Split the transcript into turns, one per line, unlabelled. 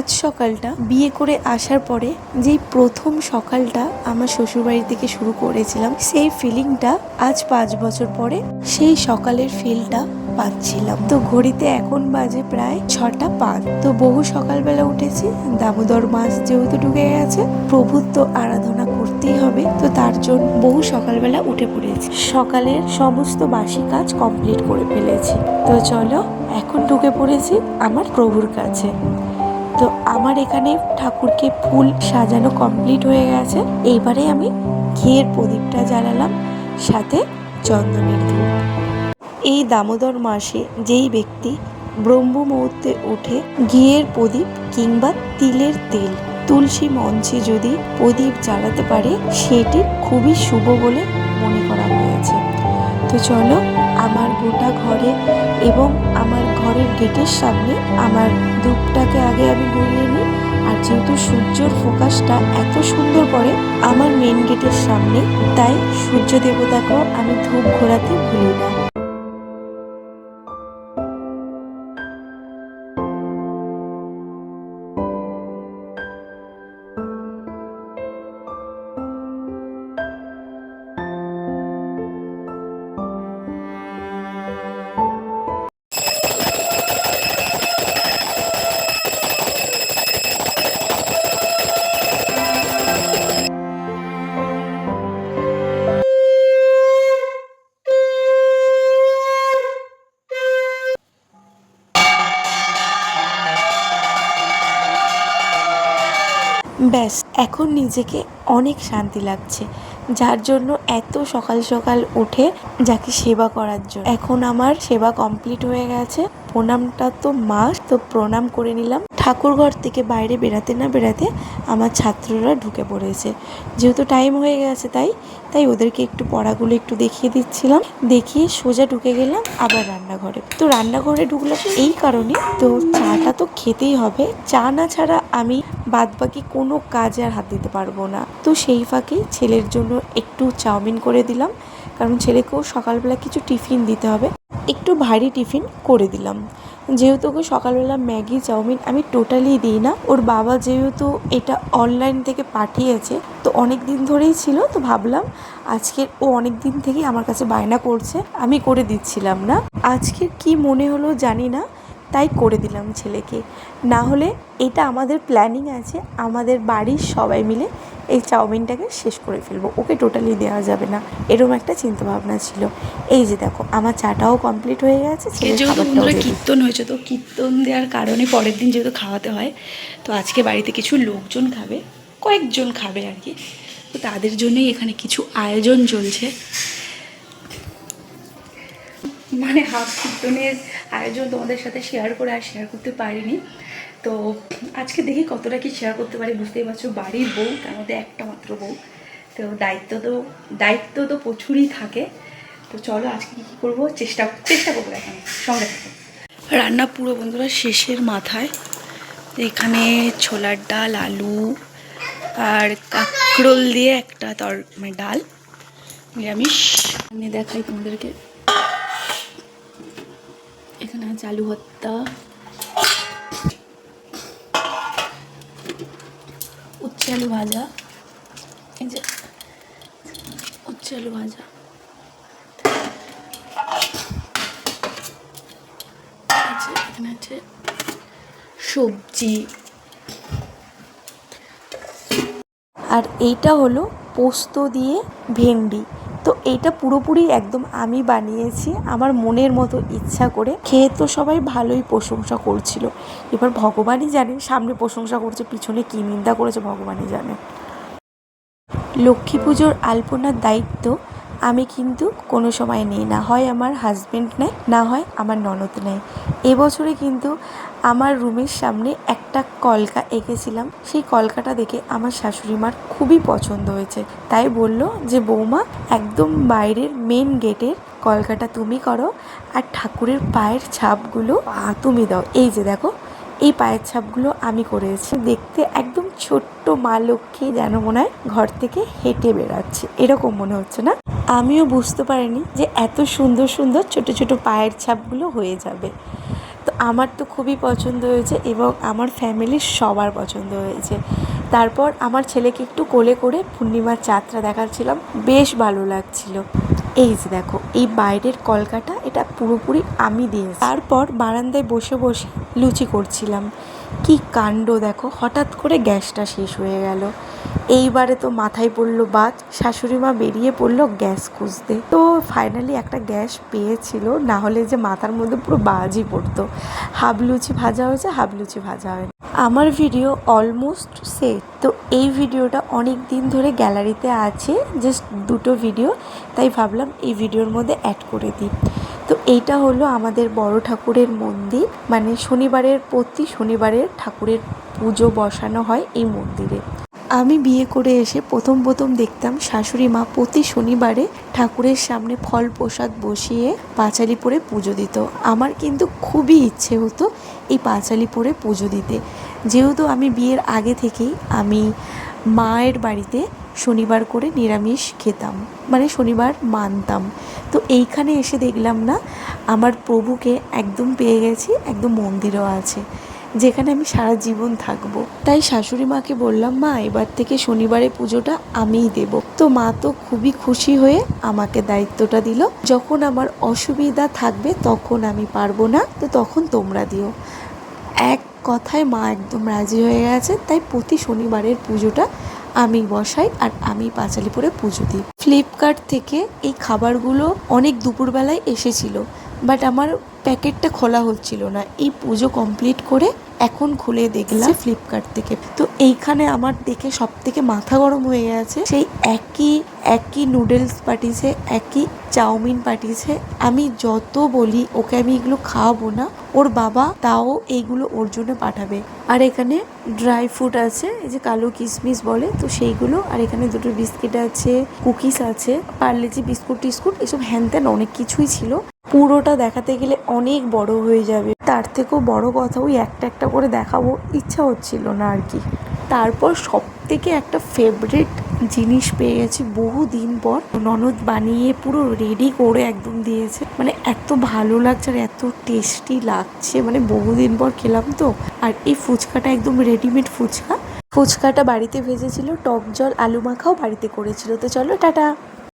আজ সকালটা বিয়ে করে আসার পরে যেই প্রথম সকালটা আমার শ্বশুরবাড়ি থেকে শুরু করেছিলাম, সেই ফিলিংটা আজ পাঁচ বছর পরে সেই সকালের ফিলটা পাচ্ছিলাম। তো ঘড়িতে এখন বাজে প্রায় ছটা পাঁচ। তো বহু সকালবেলা উঠেছি, দামোদর মাস যেহেতু ঢুকে গেছে, প্রভুর তো আরাধনা করতেই হবে, তো তার জন্য বহু সকালবেলা উঠে পড়েছি। সকালের সমস্ত বাসি কাজ কমপ্লিট করে ফেলেছি। তো চলো, এখন ঢুকে পড়েছি আমার প্রভুর কাছে। তো আমার এখানে ঠাকুরকে ফুল সাজানো কমপ্লিট হয়ে গেছে। এইবারে আমি ঘিয়ের প্রদীপটা জ্বালালাম, সাথে চন্দনের ধূপ। এই দামোদর মাসে যেই ব্যক্তি ব্রহ্ম মুহূর্তে উঠে ঘিয়ের প্রদীপ কিংবা তিলের তেল, তুলসী মঞ্চে যদি প্রদীপ জ্বালাতে পারে, সেটি খুবই শুভ বলে মনে করা হয়েছে। তো চলো, আমার গোটা ঘরে এবং আমার ঘরের গেটের সামনে। আমার ধূপটাকে আগে আমি গড়িয়ে নিই, আর যেহেতু সূর্যর ফোকাসটা এত সুন্দর পড়ে আমার মেন গেটের সামনে, তাই সূর্য দেবতাকেও আমি ধূপ ঘোরাতে ভুলি না। ব্যাস, এখন নিজেকে অনেক শান্তি লাগছে। যার জন্য এত সকাল সকাল উঠে যাকে সেবা করার জন্য। এখন আমার সেবা কমপ্লিট হয়ে গেছে। প্রণামটা তো মাস তো প্রণাম করে নিলাম। ঠাকুরঘর থেকে বাইরে বেরাতে না বেরাতে আমার ছাত্ররা ঢুকে পড়েছে। যেহেতু টাইম হয়ে গেছে তাই তাই ওদেরকে একটু পড়াগুলো একটু দেখিয়ে দিচ্ছিলাম। দেখিয়ে সোজা ঢুকে গেলাম আবার রান্নাঘরে। তো রান্নাঘরে ঢুকলাম এই কারণে। তো চাটা তো খেতেই হবে। চা না ছাড়া আমি বাদ বাকি কোনো কাজে আর হাত দিতে পারব না। তো সেই ফাঁকে ছেলের জন্য একটু চাউমিন করে দিলাম। কারণ ছেলেকেও সকালবেলা কিছু টিফিন দিতে হবে। একটু ভারী টিফিন করে দিলাম। যেহেতু ওকে সকালবেলা ম্যাগি, চাউমিন আমি টোটালি দিই না। ওর বাবা যেহেতু এটা অনলাইন থেকে পাঠিয়েছে, তো অনেক দিন ধরেই ছিল, তো ভাবলাম আজকের ও অনেক দিন থেকেই আমার কাছে বায়না করছে, আমি করে দিচ্ছিলাম না। আজকের কি মনে হলো জানি না, তাই করে দিলাম ছেলেকে। না হলে এটা আমাদের প্ল্যানিং আছে, আমাদের বাড়ির সবাই মিলে এই চাউমিনটাকে শেষ করে ফেলব। ওকে টোটালি দেওয়া যাবে না। এরকম একটা চিন্তা ভাবনা ছিল। এই যে দেখো আমার চাটাও কমপ্লিট হয়ে গেছে
বন্ধুরা কীর্তন হয়েছে তো কীর্তন দেওয়ার কারণে পরের দিন যেহেতু খাওয়াতে হয় তো আজকে বাড়িতে কিছু লোকজন খাবে কয়েকজন খাবে আর কি। তো তাদের জন্যই এখানে কিছু আয়োজন চলছে। মানে হাফ কীর্তনের আয়োজন তোমাদের সাথে শেয়ার করে আর শেয়ার করতে পারিনি। তো আজকে দেখি কতটা কি শেয়ার করতে পারি, বুঝতেই পারছ? বাড়ির বউ, তার মধ্যে একটা মাত্র বউ। তো দায়িত্ব তো দায়িত্ব তো প্রচুরই থাকে। তো চলো আজকে কী করব? চেষ্টা চেষ্টা করব এখন সঙ্গে থাকো। রান্না পুরো বন্ধুরা শেষের মাথায়। এখানে ছোলার ডাল, আলু আর কাঁকরোল দিয়ে একটা তর মানে ডাল, নিরামিষ। আমি দেখাই তোমাদেরকে। এখানে আছে আলু ভর্তা উচ্ছে আলু ভাজা। এই যে উচ্ছে আলু ভাজা। আছে সবজি।
আর এইটা হলো পোস্ত দিয়ে ভেন্ডি। এইটা পুরোপুরি একদম আমি বানিয়েছি আমার মনের মতো ইচ্ছা করে। খেয়ে তো সবাই ভালোই প্রশংসা করছিল। এবার ভগবানই জানে, সামনে প্রশংসা করছে, পিছনে কী নিন্দা করেছে ভগবানই জানে। লক্ষ্মী পুজোর আলপনার দায়িত্ব আমি কিন্তু কোনো সময় নিই। না হয় আমার হাজব্যান্ড নেয়, না হয় আমার ননদ নেয়। এবছরে কিন্তু আমার রুমের সামনে একটা কলকা এঁকেছিলাম। সেই কলকাটা দেখে আমার শাশুড়ি মার খুবই পছন্দ হয়েছে। তাই বলল যে, বৌমা, একদম বাইরের মেন গেটের কলকাটা তুমি করো আর ঠাকুরের পায়ের ছাপগুলো তুমি দাও। এই যে দেখো এই পায়ের ছাপগুলো আমি করেছি। দেখতে একদম ছোট্ট মা লক্ষ্মী যেন মনে হয় ঘর থেকে হেঁটে বেড়াচ্ছে। এরকম মনে হচ্ছে না? আমিও বুঝতে পারিনি যে এত সুন্দর সুন্দর ছোট ছোট পায়ের ছাপগুলো হয়ে যাবে। তো আমার তো খুবই পছন্দ হয়েছে এবং আমার ফ্যামিলির সবার পছন্দ হয়েছে। তারপর আমার ছেলেকে একটু কোলে করে পূর্ণিমার চাঁদটা দেখাচ্ছিলাম। বেশ ভালো লাগছিল। এই যে দেখো, এই বাইরের কলকাটা, এটা পুরোপুরি আমি দিয়েছি তারপর বারান্দায় বসে বসে লুচি করছিলাম। কি কাণ্ড দেখো, হঠাৎ করে গ্যাসটা শেষ হয়ে গেল। এইবারে তো মাথায় পড়ল বাদ শাশুড়ি মা বেরিয়ে পড়ল গ্যাস খুঁজতে। তো ফাইনালি একটা গ্যাস পেয়েছিল, না হলে যে মাথার মধ্যে পুরো বাজই পড়তো। হাফ লুচি ভাজা হয়েছে, হাফ লুচি ভাজা হয় আমার ভিডিও অলমোস্ট সেট তো এই ভিডিওটা অনেক দিন ধরে গ্যালারিতে আছে জাস্ট দুটো ভিডিও তাই ভাবলাম এই ভিডিওর মধ্যে অ্যাড করে দিই। তো এইটা হলো আমাদের বড় ঠাকুরের মন্দির মানে শনিবারের প্রতি শনিবারের ঠাকুরের পুজো বসানো হয় এই মন্দিরে। আমি বিয়ে করে এসে প্রথম প্রথম দেখতাম শাশুড়ি মা প্রতি শনিবারে ঠাকুরের সামনে ফল প্রসাদ বসিয়ে পাঁচালি পরে পুজো দিত। আমার কিন্তু খুবই ইচ্ছে হতো এই পাঁচালি পরে পুজো দিতে। যেহেতু আমি বিয়ের আগে থেকেই আমি মায়ের বাড়িতে শনিবার করে নিরামিষ খেতাম মানে শনিবার মানতাম। তো এইখানে এসে দেখলাম না, আমার প্রভুকে একদম পেয়ে গেছি, একদম মন্দিরও আছে। যেখানে আমি সারা জীবন থাকব। তাই শাশুড়ি মাকে বললাম, মা, এবার থেকে শনিবারে পুজোটা আমিই দেব। তো মা তো খুবই খুশি হয়ে আমাকে দায়িত্বটা দিল। যখন আমার অসুবিধা থাকবে তখন আমি পারব না, তো তখন তোমরা দিও। এক কথায় মা একদম রাজি হয়ে গেছে, তাই প্রতি শনিবারের পুজোটা আমি বসাই আর আমি পাঁচালি পরে পুজো দিই। ফ্লিপকার্ট থেকে এই খাবারগুলো অনেক দুপুরবেলায় এসেছিল। বাট আমার প্যাকেটটা খোলা হচ্ছিল না। এই পুজো কমপ্লিট করে এখন খুলে দেখলাম ফ্লিপকার্ট থেকে। তো এইখানে আমার দেখে সব থেকে মাথা গরম হয়ে গেছে। সেই একই একই নুডলস পাঠিয়েছে একই চাউমিন পাঠিয়েছে আমি যত বলি, ওকে আমি এগুলো খাওয়াবো না। ওর বাবা তাও এইগুলো ওর জন্য পাঠাবে। আর এখানে ড্রাই ফ্রুট আছে, এই যে কালো কিশমিশ বলে, তো সেইগুলো। আর এখানে দুটো বিস্কিট আছে কুকিজ আছে, পার্লেজি বিস্কুট টিস্কুট, এসব হ্যান অনেক কিছুই ছিল। পুরোটা দেখাতে গেলে অনেক বড় হয়ে যাবে। তার থেকেও বড় কথা, ওই একটা একটা করে দেখাবো, ইচ্ছা হচ্ছিল না আর কি। তারপর সব থেকে একটা ফেভারিট জিনিস পেয়ে গেছি বহু দিন পর। ননদ বানিয়ে পুরো রেডি করে একদম দিয়েছে। মানে এত ভালো লাগছে আর এত টেস্টি লাগছে। মানে বহুদিন পর খেলাম তো। আর এই ফুচকাটা একদম রেডিমেড ফুচকা। ফুচকাটা বাড়িতে ভেজেছিল, টক জল, আলু মাখাও বাড়িতে করেছিল। তো চলো, টাটা!